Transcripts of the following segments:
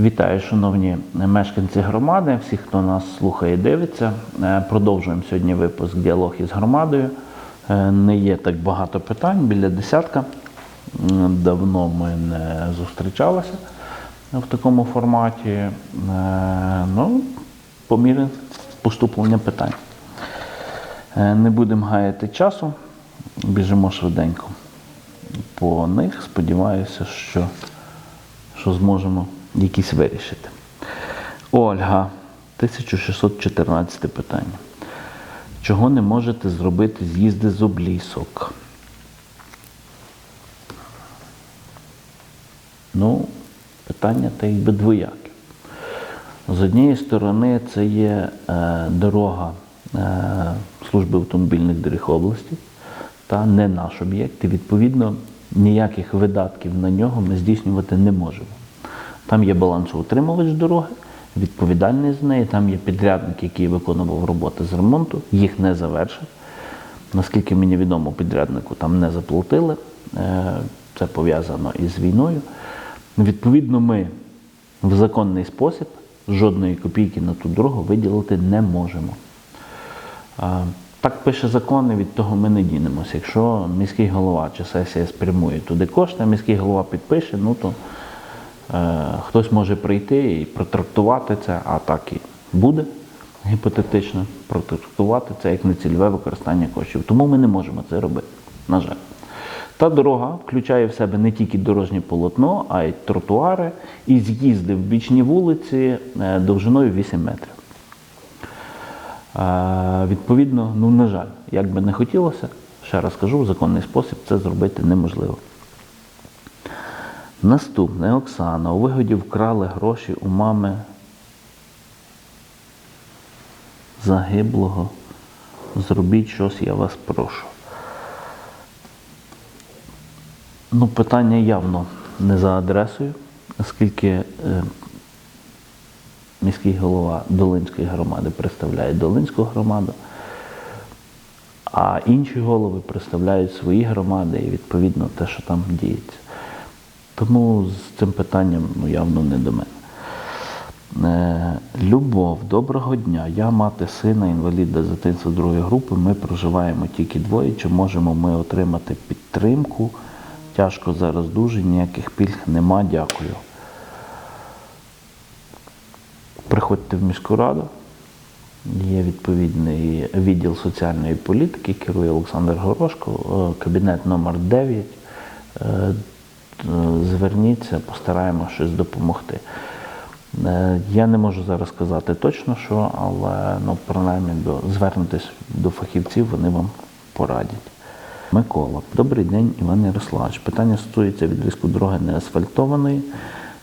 Вітаю, шановні мешканці громади, всіх, хто нас слухає і дивиться. Е, Продовжуємо сьогодні випуск діалог із громадою. Е, Не є так багато питань, біля десятка. Давно ми не зустрічалися в такому форматі. Е, Ну, по мірі поступлення питань. Не будемо гаяти часу, біжимо швиденько по них. Сподіваюся, що, що зможемо якісь вирішити. Ольга, 1614 питання. Чого не можете зробити з'їзди з облісок? Ну, питання та якби двояке. З однієї сторони, це є е, дорога е, служби автомобільних доріг області та не наш об'єкт. І відповідно ніяких видатків на нього ми здійснювати не можемо. Там є балансоутримувач дороги, відповідальний за неї, там є підрядник, який виконував роботи з ремонту, їх не завершив. Наскільки мені відомо, підряднику там не заплатили. Е, Це пов'язано із війною. Відповідно, ми в законний спосіб жодної копійки на ту дорогу виділити не можемо. Так пише закон, і від того ми не дінемося. Якщо міський голова чи сесія спрямує туди кошти, міський голова підпише, ну то е, хтось може прийти і протрактувати це, а так і буде гіпотетично протрактувати це як нецільове використання коштів. Тому ми не можемо це робити, на жаль. Та дорога включає в себе не тільки дорожнє полотно, а й тротуари і з'їзди в бічні вулиці е, довжиною 8 метрів. Е, Відповідно, ну, на жаль, як би не хотілося, ще раз кажу, в законний спосіб це зробити неможливо. Наступне Оксана. У вигоді вкрали гроші у мами загиблого. Зробіть щось, я вас прошу. Ну, питання явно не за адресою, оскільки е, міський голова Долинської громади представляє Долинську громаду, а інші голови представляють свої громади і відповідно те, що там діється. Тому з цим питанням ну, явно не до мене. Е, Любов, доброго дня. Я мати сина, інваліда з дитинства другої групи. Ми проживаємо тільки двоє. Чи можемо ми отримати підтримку? Тяжко зараз дуже, ніяких пільг нема. Дякую. Приходьте в міську раду. Є відповідний відділ соціальної політики, керує Олександр Горошко, е, кабінет номер 9. Е, Зверніться, постараємося щось допомогти. Е, Я не можу зараз сказати точно що, але ну, принаймні до, звернутися до фахівців, вони вам порадять. Микола, добрий день, Іван Ярославович. Питання стосується відрізку дороги неасфальтованої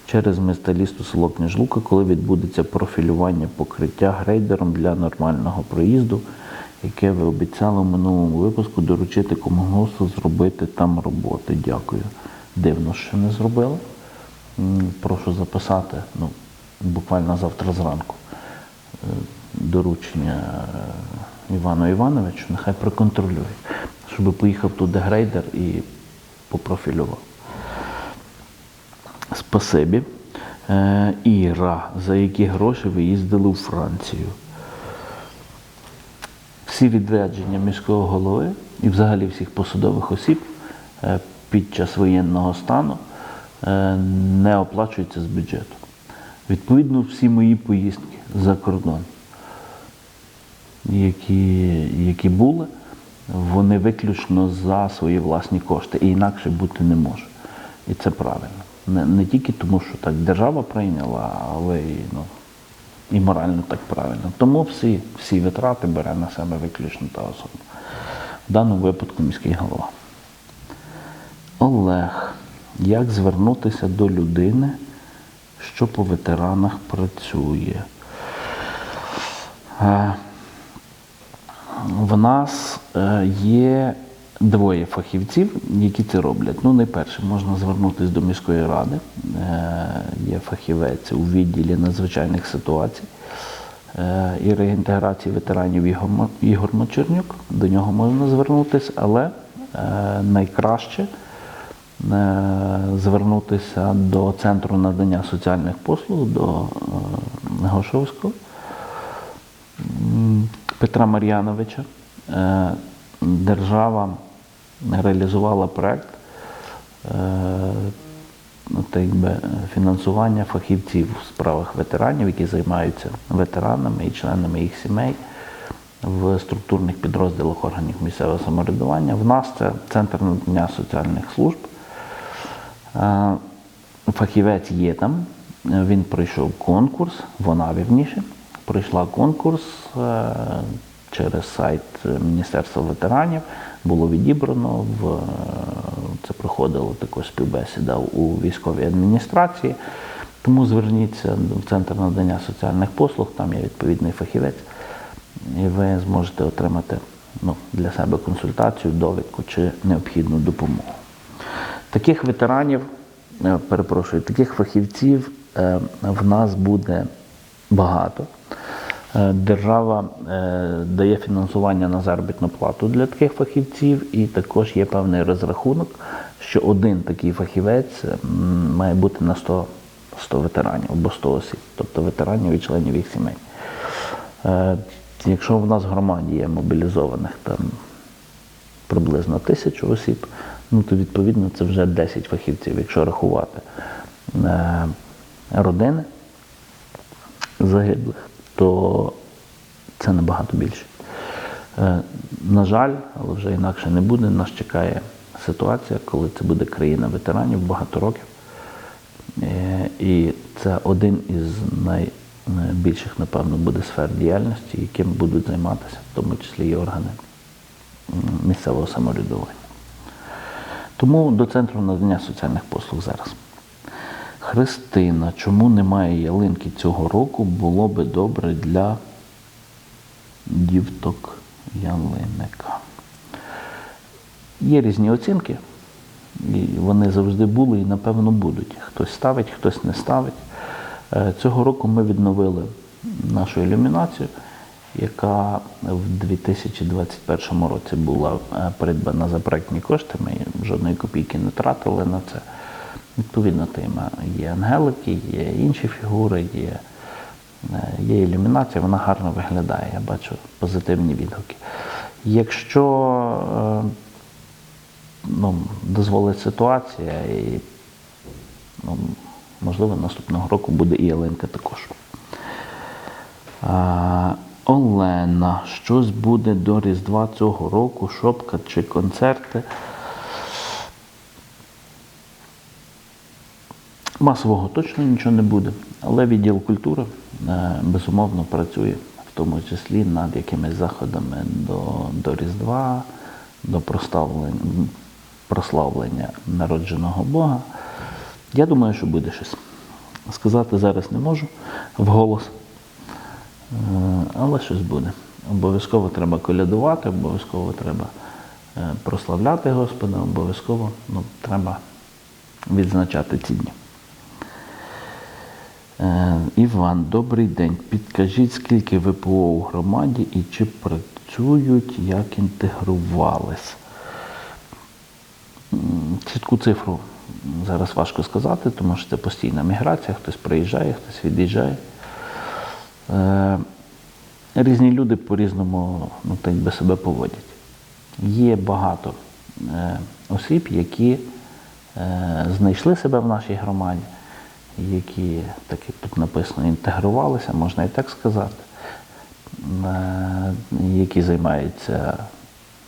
через місталісту село Княжлука, коли відбудеться профілювання покриття грейдером для нормального проїзду, яке ви обіцяли в минулому випуску доручити комунгосу зробити там роботи. Дякую. Дивно, що не зробили. Прошу записати ну, буквально завтра зранку е, доручення е, Івану Івановичу, нехай проконтролює, щоб поїхав туди грейдер і попрофілював. Спасибі. Е, Іра, за які гроші ви їздили у Францію? Всі відрядження міського голови і взагалі всіх посадових осіб під час воєнного стану е, не оплачуються з бюджету. Відповідно, всі мої поїздки за кордон, які, які були, вони виключно за свої власні кошти. І інакше бути не може. І це правильно. Не, не тільки тому, що так держава прийняла, але і, ну, і морально так правильно. Тому всі, всі витрати бере на себе виключно та особа. В даному випадку міський голова. Олег, як звернутися до людини, що по ветеранах працює? Е, В нас е, є двоє фахівців, які це роблять. Ну, найперше, можна звернутися до міської ради. Е, Є фахівець у відділі надзвичайних ситуацій і реінтеграції ветеранів Ігор Мачернюк. До нього можна звернутися, але найкраще звернутися до Центру надання соціальних послуг до е, Гошовського Петра Мар'яновича. Е, Держава реалізувала проект е, ну, фінансування фахівців в справах ветеранів, які займаються ветеранами і членами їх сімей в структурних підрозділах органів місцевого самоврядування. В нас це Центр надання соціальних служб. Фахівець є там, він пройшов конкурс, вона вірніше, пройшла конкурс е, через сайт Міністерства ветеранів, було відібрано в е, це проходило також співбесіда у військовій адміністрації. Тому зверніться в центр надання соціальних послуг, там є відповідний фахівець, і ви зможете отримати ну, для себе консультацію, довідку чи необхідну допомогу. Таких ветеранів, е, перепрошую, таких фахівців е, в нас буде багато. Е, Держава дає фінансування на заробітну плату для таких фахівців, і також є певний розрахунок, що один такий фахівець має бути на 100, 100 ветеранів або 100 осіб, тобто ветеранів і членів їх сімей. Якщо в нас в громаді є мобілізованих там приблизно тисячу осіб, ну то відповідно це вже 10 фахівців, якщо рахувати е, родини загиблих, то це набагато більше. Е, На жаль, але вже інакше не буде. Нас чекає ситуація, коли це буде країна ветеранів багато років. Е, І це один із найбільших, напевно, буде сфер діяльності, яким будуть займатися, в тому числі і органи місцевого самоврядування. Тому до центру надання соціальних послуг зараз. Христина, чому немає ялинки цього року, було би добре для дівток ялинника. Є різні оцінки, і вони завжди були і напевно будуть. Хтось ставить, хтось не ставить. Е, Цього року ми відновили нашу ілюмінацію, яка в 2021 році була е, придбана за проектні кошти. Ми жодної копійки не тратили на це. Відповідно, тема є ангелики, є інші фігури, є, е, є ілюмінація, вона гарно виглядає. Я бачу позитивні відгуки. Якщо е, ну, дозволить ситуація, і ну, можливо наступного року буде і ялинка також. Олена, щось буде до Різдва цього року, шопка чи концерти. Масового точно нічого не буде, але відділ культури е, безумовно працює в тому числі над якимись заходами до, до Різдва, до прославлення, прославлення народженого Бога. Я думаю, що буде щось. Сказати зараз не можу вголос, але щось буде. Обов'язково треба колядувати, обов'язково треба е, прославляти Господа, обов'язково ну, треба відзначати ці дні. Е, Іван, добрий день. Підкажіть, скільки ВПО у громаді і чи працюють, як інтегрувались? Чітку цифру зараз важко сказати, тому що це постійна міграція, хтось приїжджає, хтось від'їжджає. Е, Різні люди по-різному ну, так би себе поводять. Є багато е, осіб, які е, знайшли себе в нашій громаді, які, так як тут написано, інтегрувалися, можна і так сказати, які займаються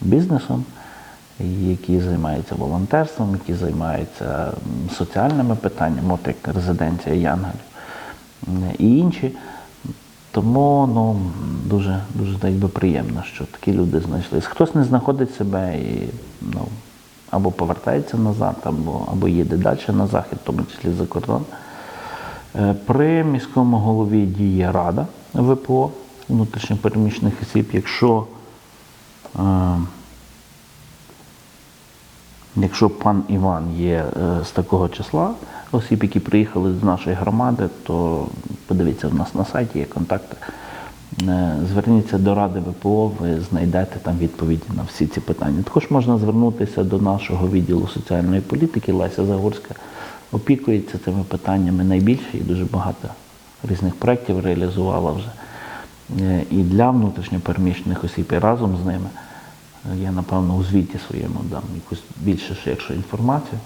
бізнесом, які займаються волонтерством, які займаються соціальними питаннями, от як резиденція Янгелів і інші. Тому ну, дуже, дуже так би приємно, що такі люди знайшлись. Хтось не знаходить себе і ну, або повертається назад, або, або їде далі на захід, в тому числі за кордон. Е, При міському голові діє рада ВПО внутрішньопереміщених осіб. Якщо, е, якщо пан Іван є е, з такого числа осіб, які приїхали з нашої громади, то подивіться, в нас на сайті є контакти. е, зверніться до Ради ВПО, ви знайдете там відповіді на всі ці питання. Також можна звернутися до нашого відділу соціальної політики. Леся Загорська опікується цими питаннями найбільше і дуже багато різних проєктів реалізувала вже. Е, І для внутрішньопереміщених осіб, і разом з ними. Е, Я, напевно, у звіті своєму дам якусь більше якщо інформацію.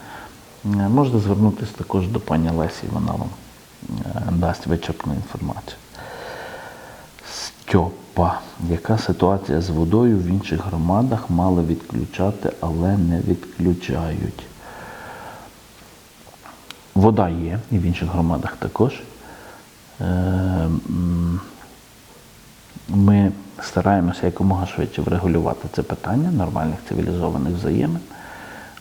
Можете звернутися також до пані Лесі, вона вам дасть вичерпну інформацію. Стьопа. Яка ситуація з водою в інших громадах мали відключати, але не відключають? Вода є і в інших громадах також. Е, Ми стараємося якомога швидше врегулювати це питання нормальних цивілізованих взаємин.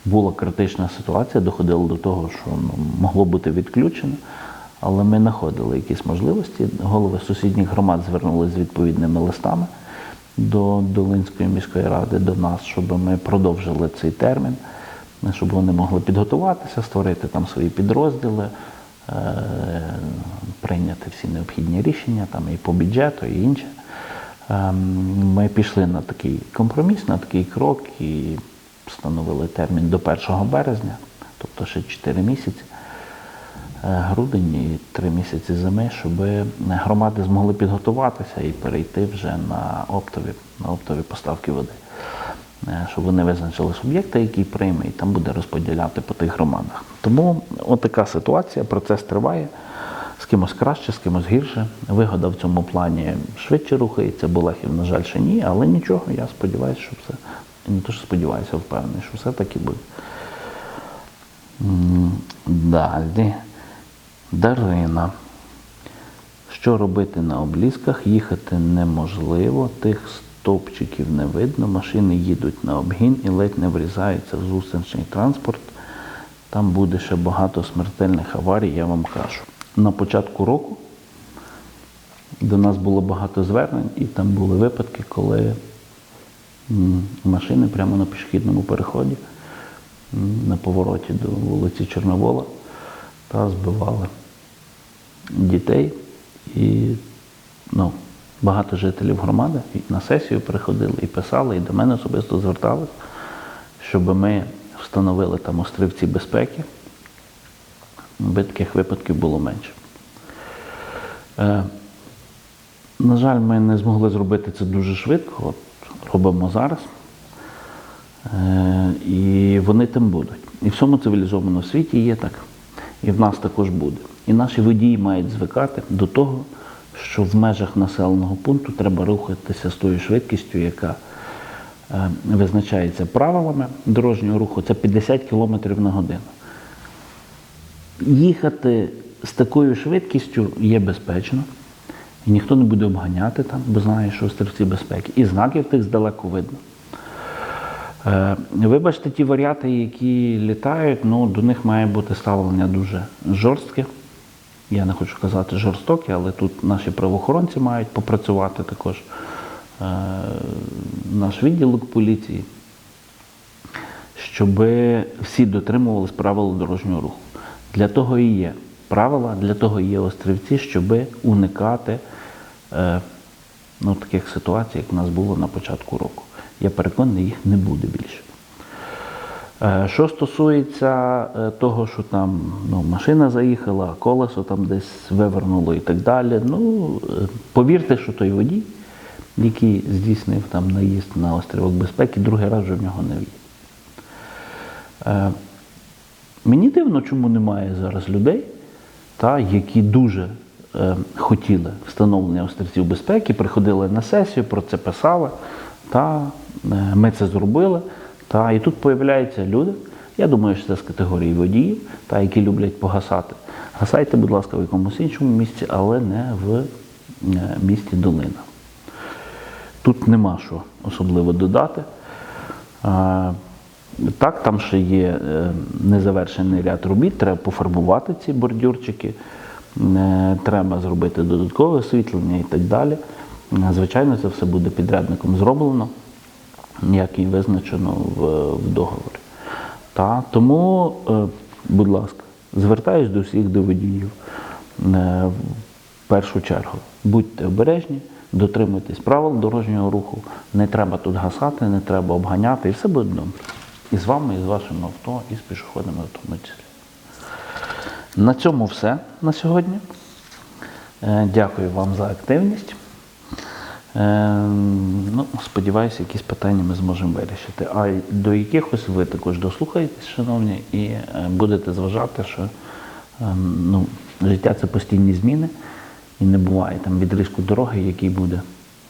Була критична ситуація, доходило до того, що ну, могло бути відключено, але ми знаходили якісь можливості. Голови сусідніх громад звернулися з відповідними листами до Долинської міської ради, до нас, щоб ми продовжили цей термін, щоб вони могли підготуватися, створити там свої підрозділи, е, прийняти всі необхідні рішення там і по бюджету, і інше. Ем, Ми пішли на такий компроміс, на такий крок і встановили термін до 1 березня, тобто ще 4 місяці, грудень і 3 місяці зими, щоб громади змогли підготуватися і перейти вже на оптові, на оптові поставки води. Е, Щоб вони визначили суб'єкти, який прийме, і там буде розподіляти по тих громадах. Тому отака ситуація, процес триває. З кимось краще, з кимось гірше. Вигода в цьому плані швидше рухається, Болехів, на жаль, ще ні, але нічого, я сподіваюся, що все. Не то, що сподіваюся, впевнений, що все таки буде. Далі. Дарина. Що робити на облізках? Їхати неможливо, тих стовпчиків не видно, машини їдуть на обгін і ледь не врізаються в зустрічний транспорт. Там буде ще багато смертельних аварій, я вам кажу. На початку року до нас було багато звернень, і там були випадки, коли машини прямо на пішохідному переході на повороті до вулиці Чорновола та збивали дітей. І ну, багато жителів громади на сесію приходили і писали, і до мене особисто зверталися, щоб ми встановили там острівці безпеки, аби таких випадків було менше. Е, на жаль, ми не змогли зробити це дуже швидко, от робимо зараз. Е, і вони там будуть. І в всьому цивілізованому світі є так. І в нас також буде. І наші водії мають звикати до того, що в межах населеного пункту треба рухатися з тою швидкістю, яка е, визначається правилами дорожнього руху, це 50 км на годину. Їхати з такою швидкістю є безпечно, і ніхто не буде обганяти там, бо знає, що острівці безпеки. І знаків тих здалеку видно. Е, Вибачте, ті варіати, які літають, ну, до них має бути ставлення дуже жорстке. Я не хочу казати жорстоке, але тут наші правоохоронці мають попрацювати також. Е, Наш відділок поліції, щоб всі дотримувались правил дорожнього руху. Для того і є правила, для того і є острівці, щоб уникати е, ну, таких ситуацій, як в нас було на початку року. Я переконаний, їх не буде більше. Е, Що стосується е, того, що там ну, машина заїхала, колесо там десь вивернуло і так далі, ну е, повірте, що той водій, який здійснив там наїзд на острівок безпеки, другий раз вже в нього не в'їде. Мені дивно, чому немає зараз людей, та, які дуже е, хотіли встановлення острівців безпеки, приходили на сесію, про це писали, та ми це зробили. Та, і тут появляються люди. Я думаю, що це з категорії водіїв, та, які люблять погасати. Гасайте, будь ласка, в якомусь іншому місці, але не в е, місті Долина. Тут нема що особливо додати. Так, там ще є е, незавершений ряд робіт, треба пофарбувати ці бордюрчики, е, треба зробити додаткове освітлення і так далі. Е, Звичайно, це все буде підрядником зроблено, як і визначено в, в договорі. Та, тому, е, будь ласка, звертаюсь до всіх до водіїв. Е, В першу чергу, будьте обережні, дотримуйтесь правил дорожнього руху, не треба тут гасати, не треба обганяти, і все буде добре. І з вами, і з вашим авто, і з пішоходами в тому числі. На цьому все на сьогодні. Е, Дякую вам за активність. Е, Ну, сподіваюся, якісь питання ми зможемо вирішити. А до якихось ви також дослухаєтесь, шановні, і е, будете зважати, що е, ну, життя це постійні зміни, і не буває там відрізку дороги, який буде,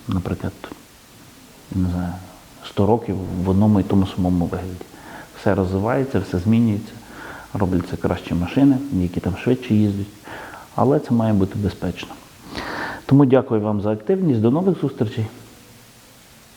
наприклад, не знаю, 100 років в одному і тому самому вигляді. Все розвивається, все змінюється, робляться кращі машини, які там швидше їздять, але це має бути безпечно. Тому дякую вам за активність. До нових зустрічей.